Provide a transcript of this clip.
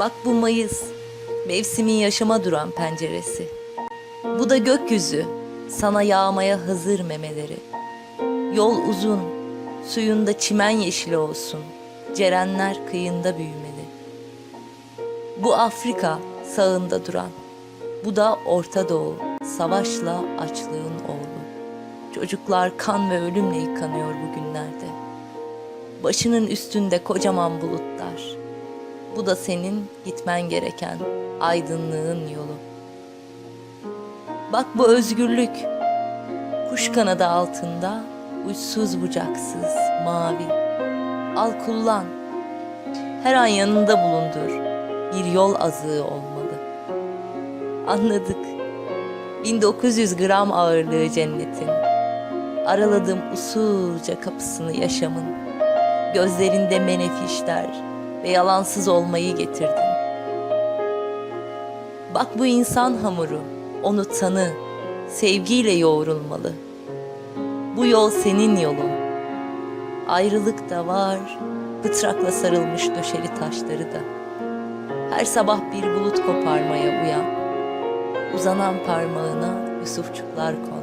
Bak bu Mayıs, mevsimin yaşama duran penceresi. Bu da gökyüzü, sana yağmaya hazır memeleri. Yol uzun, suyunda çimen yeşili olsun, cerenler kıyında büyümeli. Bu Afrika sağında duran, bu da Orta Doğu, savaşla açlığın oğlu. Çocuklar kan ve ölümle yıkanıyor bugünlerde. Başının üstünde kocaman bulutlar. Bu da senin gitmen gereken aydınlığın yolu. Bak bu özgürlük. Kuş kanadı altında uçsuz bucaksız mavi. Al kullan. Her an yanında bulundur. Bir yol azığı olmalı. Anladık. 1900 gram ağırlığı cennetin. Araladım usulca kapısını yaşamın. Gözlerinde menefişler ve yalansız olmayı getirdin. Bak bu insan hamuru, onu tanı, sevgiyle yoğrulmalı. Bu yol senin yolun. Ayrılık da var, pıtrakla sarılmış döşeli taşları da. Her sabah bir bulut koparmaya uyan. Uzanan parmağına Yusufçuklar kon.